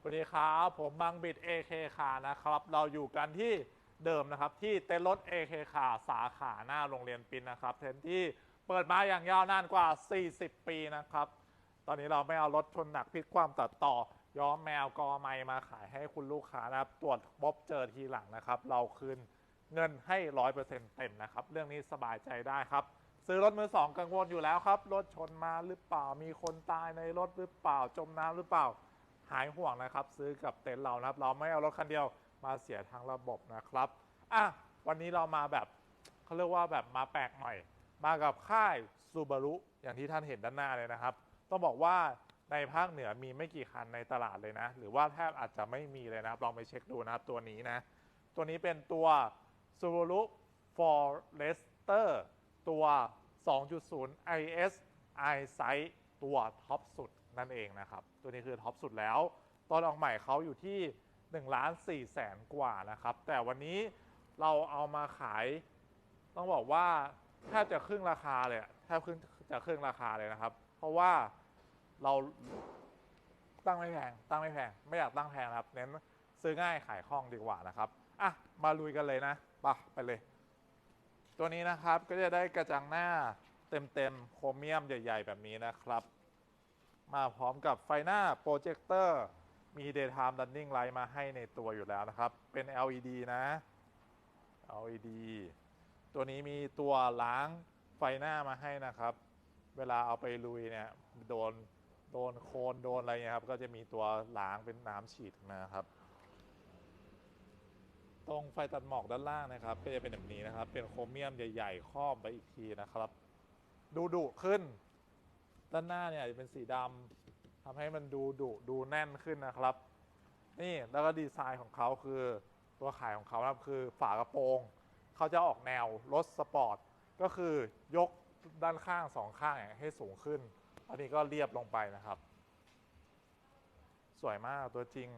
สวัสดีครับผมบังบิด AK คานะครับเราอยู่กันที่เดิมนะครับที่เต็นท์รถ AK คาสาขาหน้าโรงเรียนปินนะครับเต็นท์ที่เปิดมาอย่างยาวนานกว่า 40 ปีนะครับ ตอนนี้เราไม่เอารถชนหนักพลิกความตัดต่อ ย้อมแมวกอไมมาขายให้คุณลูกค้านะครับตรวจบ๊อบเจอทีหลังนะครับ เราคืนเงินให้ร้อยเปอร์เซ็นต์เต็มนะครับ เรื่องนี้สบายใจได้ครับ ซื้อรถมือสองกังวลอยู่แล้วครับรถชนมาหรือเปล่ามีคนตายในรถหรือเปล่าจมน้ำหรือเปล่า หายห่วงนะครับ ซื้อกับเต็นท์เรานะครับ เราไม่เอารถคันเดียวมาเสียทางระบบนะครับอะวันนี้เรามาแบบเขาเรียกว่าแบบมาแปลกหน่อย มากับค่ายซูบารุอย่างที่ท่านเห็นด้านหน้าเลยนะครับ ต้องบอกว่าในภาคเหนือมีไม่กี่คันในตลาดเลยนะ หรือว่าแทบอาจจะไม่มีเลยนะครับ ลองไปเช็คดูนะครับตัวนี้นะ ตัวนี้เป็นตัว Subaru Forester ตัว 2.0 IS i s i ตัวท็อปสุด นั่นเองนะครับ ตัวนี้คือท็อปสุดแล้ว ตอนออกใหม่เขาอยู่ที่1ล้าน4แสนกว่านะครับ แต่วันนี้เราเอามาขาย ต้องบอกว่าแทบจะครึ่งราคาเลยแทบครึ่งจะครึ่งราคาเลยนะครับ เพราะว่าเราตั้งไม่แพง ตั้งไม่แพง ไม่อยากตั้งแพงนะครับ เน้นซื้อง่ายขายคล่องดีกว่านะครับ อะ มาลุยกันเลยนะไปะไปเลย ตัวนี้นะครับก็จะได้กระจังหน้าเต็มๆโครเมียมใหญ่ ๆ แบบนี้นะครับ มาพร้อมกับไฟหน้าโปรเจคเตอร์มี Daytime Running Light มาให้ในตัวอยู่แล้วนะครับ เป็น LED นะ LED ตัวนี้มีตัวล้างไฟหน้ามาให้นะครับ เวลาเอาไปลุยเนี่ยโดนโดนโคลนโดนอะไรเงี้ยครับ ก็จะมีตัวล้างเป็นน้ำฉีดมาครับ ตรงไฟตัดหมอกด้านล่างนะครับ ก็จะเป็นแบบนี้นะครับ เป็นโครเมียมใหญ่ ๆครอบไปอีกทีนะครับ ดูดุขึ้น ด้านหน้าเนี่ยจะเป็นสีดำทำให้มันดูดุดูแน่นขึ้นนะครับ นี่แล้วก็ดีไซน์ของเขาคือตัวขายของเขานะครับคือฝากระโปรง เขาจะออกแนวรถสปอร์ต ก็คือยกด้านข้างสองข้างให้สูงขึ้น อันนี้ก็เรียบลงไปนะครับ สวยมากตัวจริง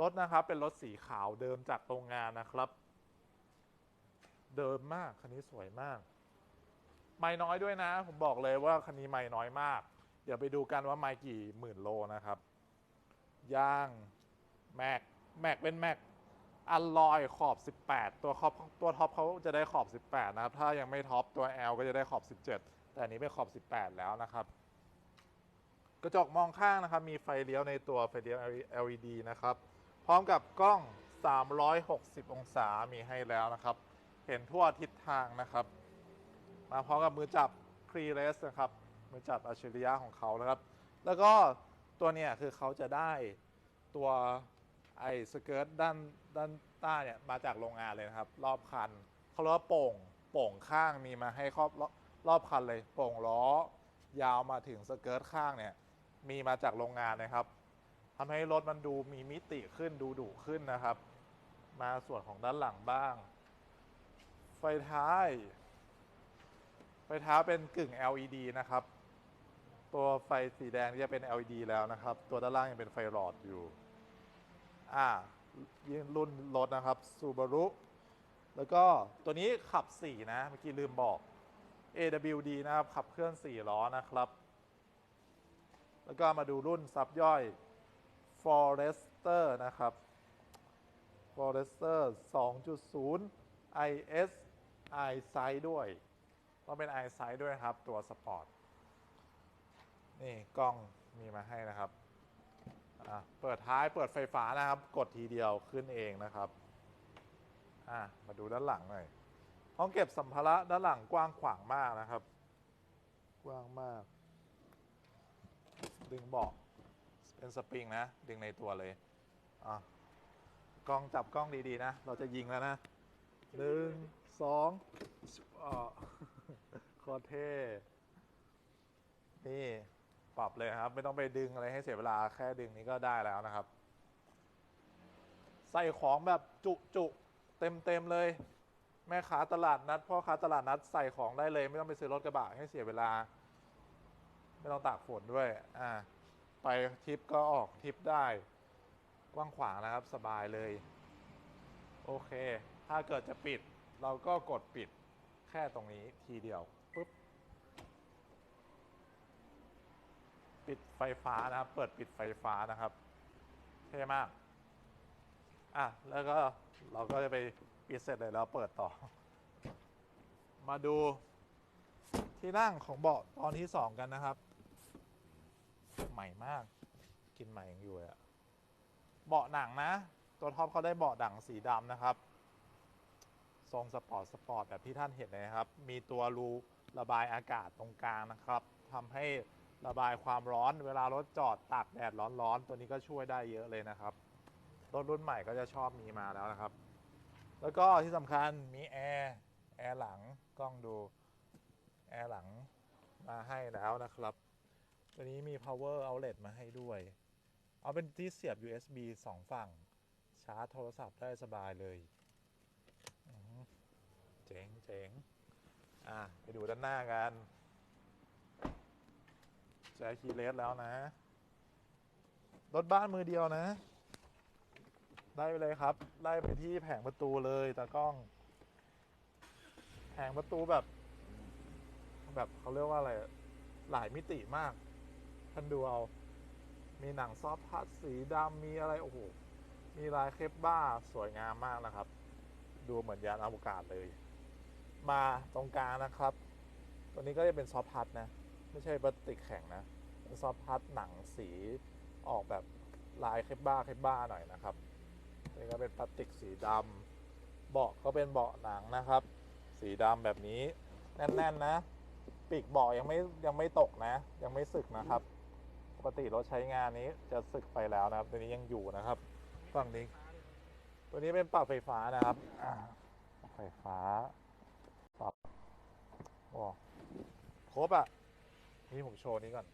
รถนะครับเป็นรถสีขาวเดิมจากโรงงานนะครับ เดิมมากคันนี้สวยมาก ไม่น้อยด้วยนะ ผมบอกเลยว่าคันนี้ไม่น้อยมาก เดี๋ยวไปดูกันว่าไม่กี่หมื่นโลนะครับย่างแม็กแม็กเป็นแม็กอัลลอยขอบ 18 ตัวขอบตัวท็อปเขาจะได้ขอบ 18 นะครับ ถ้ายังไม่ท็อปตัว L ก็จะได้ขอบ 17 แต่อันนี้เป็นขอบ 18 แล้วนะครับ กระจกมองข้างนะครับ มีไฟเลี้ยวในตัวไฟเลี้ยว LED นะครับ พร้อมกับกล้อง 360 องศามีให้แล้วนะครับ เห็นทั่วทิศทางนะครับ มาพร้อมกับมือจับ c r e r e s นะครับมือจับอัจฉริยะของเขานะครับ แล้วก็ตัวเนี่ยคือเขาจะได้ตัวไอ้สเกิร์ตด้านด้านใต้เนี่ยมาจากโรงงานเลยนะครับ รอบคันเขาเรียกว่าโป่งโป่งข้างมีมาให้ครอบรอบรอบคันเลยโป่งล้อยาวมาถึงสเกิร์ตข้างเนี่ยมีมาจากโรงงานนะครับทำให้รถมันดูมีมิติขึ้นดูดุขึ้นนะครับ มาส่วนของด้านหลังบ้าง ไฟท้าย ไฟเท้าเป็นกึ่ง LED นะครับ ตัวไฟสีแดงนี่จะเป็น LED แล้วนะครับ ตัวด้านล่างยังเป็นไฟหลอดอยู่อ่ายืนรุ่นรถนะครับ Subaru แล้วก็ตัวนี้ขับ 4 นะ เมื่อกี้ลืมบอก AWD นะครับ ขับเคลื่อน 4 ล้อนะครับ แล้วก็มาดูรุ่นซับย่อย Forester นะครับ Forester 2.0 IS i s i ด้วย ต้องเป็น i s i ด้วยครับ ตัวสปอร์ต นี่กล้องมีมาให้นะครับเปิดท้ายเปิดไฟฟ้านะครับ กดทีเดียวขึ้นเองนะครับมาดูด้านหลังหน่อย ห้องเก็บสัมภาระด้านหลังกว้างขวางมากนะครับ กว้างมาก ดึงเบาะเป็นสปริงนะ ดึงในตัวเลยอะกล้องจับกล้องดีๆนะ เราจะยิงแล้วนะหนึ่งสอง อะโคเท่ นี่ปรับเลยครับ ไม่ต้องไปดึงอะไรให้เสียเวลาแค่ดึงนี้ก็ได้แล้วนะครับ ใส่ของแบบจุจุเต็มเต็มเลย แม่ค้าตลาดนัดพ่อค้าตลาดนัดใส่ของได้เลย ไม่ต้องไปซื้อรถกระบะให้เสียเวลา ไม่ต้องตากฝนด้วย อ่า ไปทิปก็ออกทิปได้กว้างขวางนะครับสบายเลย โอเค ถ้าเกิดจะปิด เราก็กดปิดแค่ตรงนี้ทีเดียว ปิดไฟฟ้านะครับ เปิดปิดไฟฟ้านะครับเท่มากอะแล้วก็เราก็จะไปปิดเสร็จเลยแล้วเปิดต่อ มาดูที่นั่งของเบาะตอนที่สองกันนะครับ ใหม่มากกินใหม่ยังอยู่อะเบาะหนังนะ ตัวท็อปเขาได้เบาะหนังสีดำนะครับ ทรงสปอร์ตสปอร์ตแบบที่ท่านเห็นเลยนะครับ มีตัวรูระบายอากาศตรงกลางนะครับทำให้ ระบายความร้อนเวลารถจอดตากแดดร้อนๆ ตัวนี้ก็ช่วยได้เยอะเลยนะครับ รถรุ่นใหม่ก็จะชอบมีมาแล้วนะครับ แล้วก็ที่สำคัญมีแอร์แอร์หลังกล้องดูแอร์หลังมาให้แล้วนะครับ ตัวนี้มี power outlet มาให้ด้วย เอาเป็นที่เสียบ USB สองฝั่ง ชาร์จโทรศัพท์ได้สบายเลยเจ๋งเจ๋งอะไปดูด้านหน้ากัน แจคีเลสแล้วนะรถบ้านมือเดียวนะ ได้ไปเลยครับไล่ไปที่แผงประตูเลยตากล้อง แผงประตูแบบ แบบเขาเรียกว่าอะไร หลายมิติมาก ท่านดูเอา มีหนังซอฟต์พัดสีดำมีอะไร โอ้โห มีลายเคปบ้าสวยงามมากนะครับ ดูเหมือนยานอวกาศเลย มาตรงกลางนะครับ ตัวนี้ก็จะเป็นซอฟต์พัดนะ ไม่ใช่พลาสติกแข็งนะซอฟต์พัดหนังสีออกแบบลายเคบ้าเคบ้าหน่อยนะครับนี่ก็เป็นพลาสติกสีดำเบาะก็เป็นเบาะหนังนะครับ สีดำแบบนี้แน่นๆนะ ปีกเบาะยังไม่ยังไม่ตกนะ ยังไม่สึกนะครับ ปกติรถใช้งานนี้จะสึกไปแล้วนะครับ ตัวนี้ยังอยู่นะครับฝั่งนี้ ตัวนี้เป็นปรับไฟฟ้านะครับไฟฟ้าปรับโอ้ครบอะ นี่ผมโชว์นี้ก่อน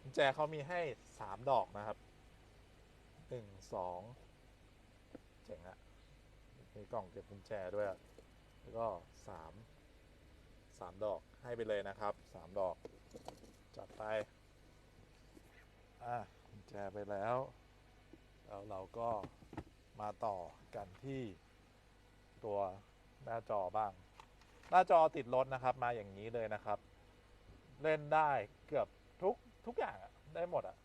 กุญแจเขามีให้สามดอกนะครับหนึ่งสองเจ๋งอะมีกล่องเก็บกุญแจด้วย แล้วก็สามสามดอกให้ไปเลยนะครับสามดอก จัดไป อะกุญแจไปแล้ว แล้วเราก็มาต่อกันที่ตัวหน้าจอบ้าง หน้าจอติดรถนะครับ มาอย่างนี้เลยนะครับ เล่นได้เกือบทุกทุกอย่างอะได้หมดอะ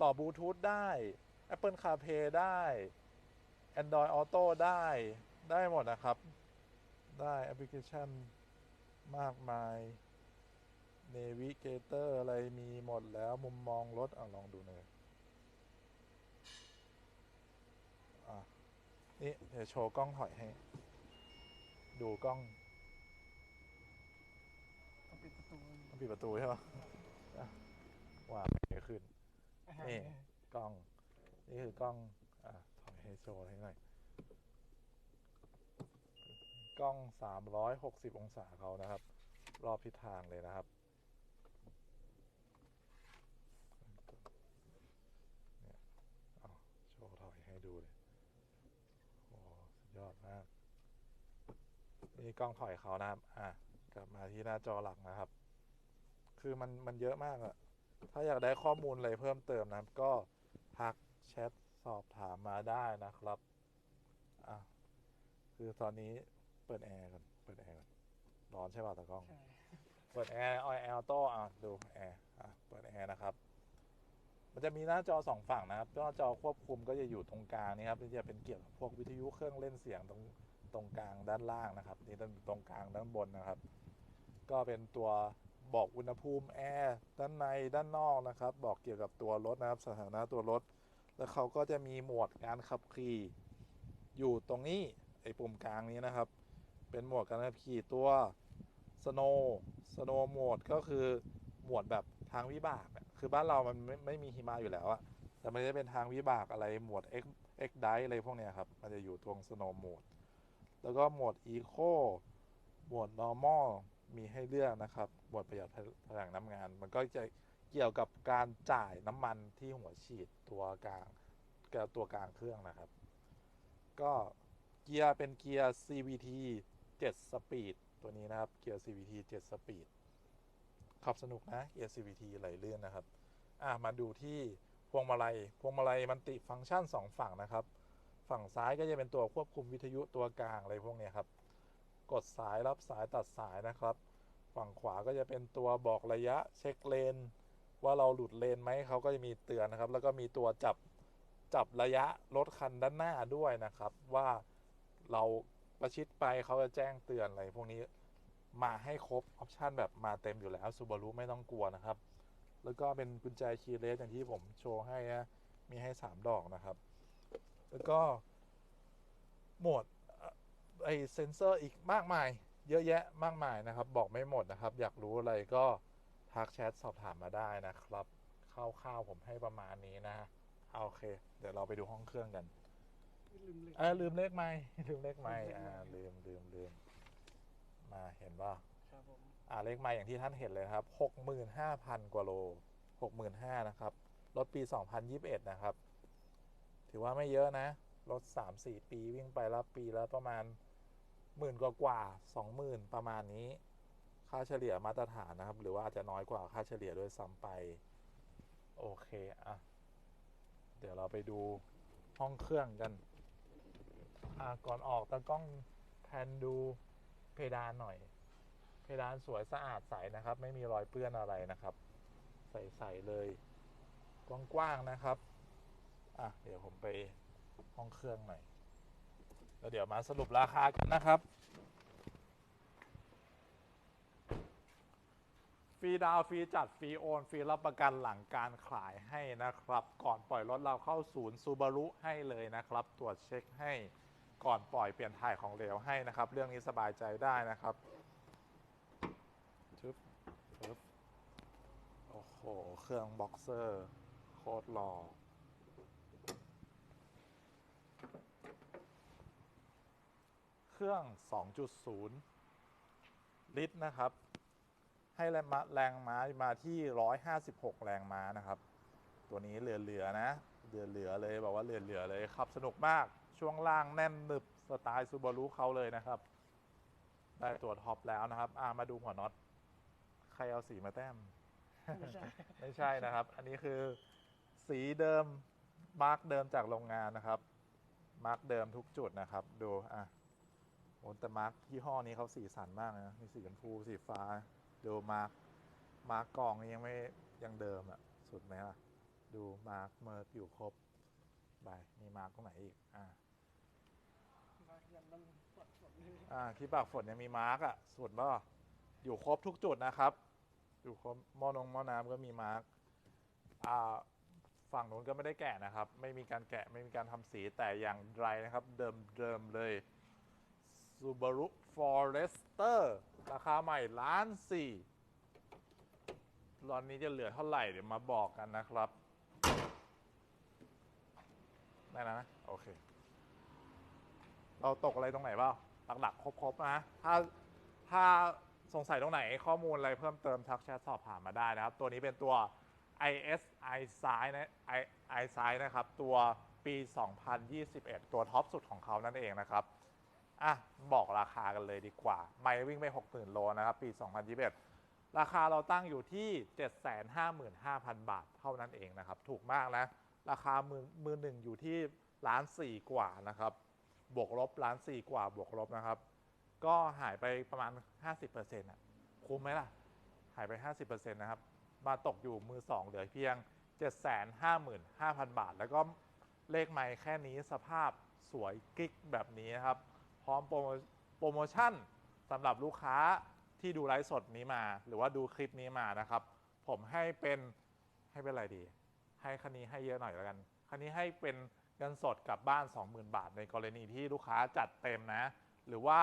ต่อบลูทูธได้ Apple CarPlay ได้ Android Auto ได้ได้หมดนะครับ ได้แอปพลิเคชันมากมาย Navigator อะไรมีหมดแล้วมุมมองรถอะลองดูหน่อยอะนี่เดี๋ยวโชว์กล้องถอยให้ ดูกล้องต้อง ปิดประตูต้องปิดประตูใช่ปะอะว่าไม่ขึ้น นี่กล้อง นี่คือกล้อง อะถอยให้โชว์ให้หน่อย กล้อง 360 องศาเขานะครับ รอบทิศทางเลยนะครับเนี่ยเอาโชว์ถอยให้ดูเลยโอ้สุดยอดมาก นี่กล้องถอยเขานะครับ อะ กลับมาที่หน้าจอหลักนะครับ คือมันมันเยอะมากอะถ้าอยากได้ข้อมูลอะไรเพิ่มเติมนะครับ ก็ทักแชทสอบถามมาได้นะครับ อะ คือตอนนี้เปิดแอร์ก่อนเปิดแอร์ก่อนร้อนใช่ป่ะตากล้องใช่เปิดแอร์ออยแอร์โต้อะดูแอร์อะเปิดแอร์นะครับ มันจะมีหน้าจอสองฝั่งนะครับหน้าจอควบคุมก็จะอยู่ตรงกลางนี่ครับที่จะเป็นเกี่ยวกับพวกวิทยุเครื่องเล่นเสียงตรงตรงกลางด้านล่างนะครับ นี่ตรงตรงกลางด้านบนนะครับ ก็เป็นตัวบอกอุณหภูมิแอร์ด้านในด้านนอกนะครับ บอกเกี่ยวกับตัวรถนะครับ สถานะตัวรถ แล้วเขาก็จะมีโหมดการขับขี่อยู่ตรงนี้ไอ้ปุ่มกลางนี้นะครับ เป็นโหมดการขับขี่ตัว snow snow โหมดก็คือโหมดแบบทางวิบากคือบ้านเรามันไม่ไม่มีหิมะอยู่แล้วอะแต่มันจะเป็นทางวิบากอะไรโหมด X X d i อะไรพวกเนี้ยครับ มันจะอยู่ตรง snow โหมด แล้วก็โหมด eco โหมด normal มีให้เลือกนะครับโหมดประหยัดพลังน้ำงาน มันก็จะเกี่ยวกับการจ่ายน้ำมันที่หัวฉีดตัวกลางกับตัวกลางเครื่องนะครับ ก็เกียร์เป็นเกียร์ CVT 7สปีดตัวนี้นะครับเกียร์ CVT 7สปีดขับสนุกนะเกียร์ CVT ไหลเลื่อนนะครับอะมาดูที่พวงมาลัย พวงมาลัยมันติฟังก์ชัน 2 ฝั่งนะครับ ฝั่งซ้ายก็จะเป็นตัวควบคุมวิทยุตัวกลางอะไรพวกนี้ครับ กดสายรับสายตัดสายนะครับ ฝั่งขวาก็จะเป็นตัวบอกระยะเช็คเลน ว่าเราหลุดเลนไหมเขาก็จะมีเตือนนะครับ แล้วก็มีตัวจับจับระยะรถคันด้านหน้าด้วยนะครับ ว่าเราประชิดไปเขาจะแจ้งเตือนอะไรพวกนี้มาให้ครบออปชันแบบมาเต็มอยู่แล้วซูบารุไม่ต้องกลัวนะครับ แล้วก็เป็นกุญแจคีย์เลสอย่างที่ผมโชว์ให้นะมีให้ 3 ดอกนะครับ แล้วก็โหมด ไอเซนเซอร์อีกมากมาย เยอะแยะมากมายนะครับ บอกไม่หมดนะครับ อยากรู้อะไรก็ทักแชทสอบถามมาได้นะครับคร่าวๆผมให้ประมาณนี้นะเอาโอเค เดี๋ยวเราไปดูห้องเครื่องกันลืมเลยเออลืมเลขไม่ลืมเลขไม่อ่าลืมลืมลืมมาเห็นป่ะครับผมอ่าเลขไม้อย่างที่ท่านเห็นเลยนะครับหกหมื่นห้าพันกว่าโลหกหมื่นห้านะครับรถปีสองพันยิบเอ็ดนะครับ ถือว่าไม่เยอะนะ รถสามสี่ปีวิ่งไปแล้วปีแล้วประมาณหมื่นกว่ากว่าสองหมื่นประมาณนี้ ค่าเฉลี่ยมาตรฐานนะครับ หรือว่าอาจจะน้อยกว่าค่าเฉลี่ยด้วยซ้ำไป โอเค อะ เดี๋ยวเราไปดูห้องเครื่องกัน อะ ก่อนออกตากล้องแพนดูเพดานหน่อย เพดานสวยสะอาดใสนะครับ ไม่มีรอยเปื้อนอะไรนะครับ ใส ๆ เลย กว้าง ๆ นะครับ อะ เดี๋ยวผมไป ห้องเครื่องหน่อยแล้วเดี๋ยวมาสรุปราคากันนะครับฟรีดาวฟรีจัดฟรีโอนฟรีรับประกันหลังการขายให้นะครับ ก่อนปล่อยรถเราเข้าศูนย์ซูบารุให้เลยนะครับ ตรวจเช็คให้ก่อนปล่อยเปลี่ยนถ่ายของเหลวให้นะครับ เรื่องนี้สบายใจได้นะครับชึบชึบโอ้โห เครื่องบ็อกเซอร์ โคตรหล่อ เค รื่อง 2.0 ลิตรนะครับ ให้แรงม้าแรงม้ามาที่ 156 แรงม้านะครับ ตัวนี้เหลือๆนะเหลือๆเลยบอกว่าเหลือๆเลยขับสนุกมากช่วงล่างแน่นหนึบสไตล์ซูบารุเขาเลยนะครับ ได้ตัวท็อปแล้วนะครับอ่ามาดูหัวน็อตใครเอาสีมาแต้ม ไม่ใช่ไม่ใช่นะครับ อันนี้คือสีเดิมมาร์กเดิมจากโรงงานนะครับ มาร์กเดิมทุกจุดนะครับ ดูอะ โอ้แต่มาร์กยี่ห้อนี้เขาสีสันมากนะมีสีชมพูสีฟ้าดูมาร์กมาร์กกองนี่ยังไม่ยังเดิมอะสุดไหมล่ะ ดูมาร์กเมิร์กอยู่ครบไปมีมาร์กตรงไหนอีกอะมายันมันปวดปวดเลยอ่าที่ปากฝนยังมีมาร์กอะสุดป่ะอยู่ครบทุกจุดนะครับ อยู่ครบหม้อนงหม้อน้ำก็มีมาร์กอ่าฝั่งนู้นก็ไม่ได้แกะนะครับ ไม่มีการแกะไม่มีการทำสีแต่อย่างไรนะครับ เดิมเดิมเลย Subaru Forester ราคาใหม่ล้านสี่ตอนนี้จะเหลือเท่าไหร่ เดี๋ยวมาบอกกันนะครับ ได้แล้วนะ โอเค เราตกอะไรตรงไหนบ้างหลักๆ ครบ ๆ นะ ถ้าถ้าสงสัยตรงไหนข้อมูลอะไรเพิ่มเติมทักแชทสอบถามมาได้นะครับ ตัวนี้เป็นตัว IS i s i นะ i i s i นะครับ ตัวปี 2021 ตัวท็อปสุดของเขานั่นเองนะครับ อะบอกราคากันเลยดีกว่า ไม่วิ่งไป 60,000 โลนะครับ ปี 2021 ราคาเราตั้งอยู่ที่ 755,000 บาทเท่านั้นเองนะครับ ถูกมากนะ ราคามือมือหนึ่งอยู่ที่ล้านสี่กว่านะครับ บวกลบล้านสี่กว่าบวกลบนะครับ ก็หายไปประมาณ 50%อะคุ้มไหมล่ะ หายไป 50%นะครับ มาตกอยู่มือสองเหลือเพียง 755,000 บาท แล้วก็เลขไม่แค่นี้สภาพสวยกิ๊กแบบนี้นะครับ พร้อมโปรโมโปรโมชั่นสำหรับลูกค้าที่ดูไลฟ์สดนี้มา หรือว่าดูคลิปนี้มานะครับ ผมให้เป็นให้เป็นอะไรดี ให้คันนี้ให้เยอะหน่อยแล้วกันคันนี้ให้เป็นเงินสดกลับบ้าน 20,000 บาท ในกรณีที่ลูกค้าจัดเต็มนะ หรือว่า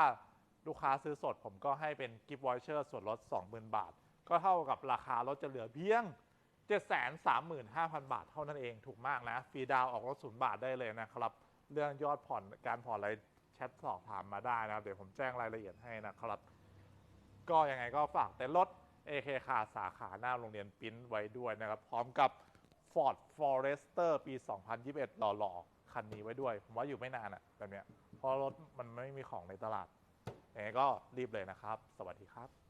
ลูกค้าซื้อสดผมก็ให้เป็นกิฟต์วอเชอร์ส่วนลด 20,000 บาท ก็เท่ากับราคารถจะเหลือเพียง 735,000 บาทเท่านั้นเองถูกมากนะฟรีดาวออกรถศูนย์บาทได้เลยนะครับ เรื่องยอดผ่อนการผ่อนอะไร ทสอบถามมาได้นะครับ เดี๋ยวผมแจ้งรายละเอียดให้นะครับ ก็ยังไงก็ฝากแต่รถ AK คาสาขาหน้าโรงเรียนปิ้นไว้ด้วยนะครับ พร้อมกับ Ford Forester ปี 2021 หล่อๆ คันนี้ไว้ด้วย ผมว่าอยู่ไม่นานอะแบบเนี้ยเพราะรถมันไม่มีของในตลาดยังไงก็รีบเลยนะครับ สวัสดีครับ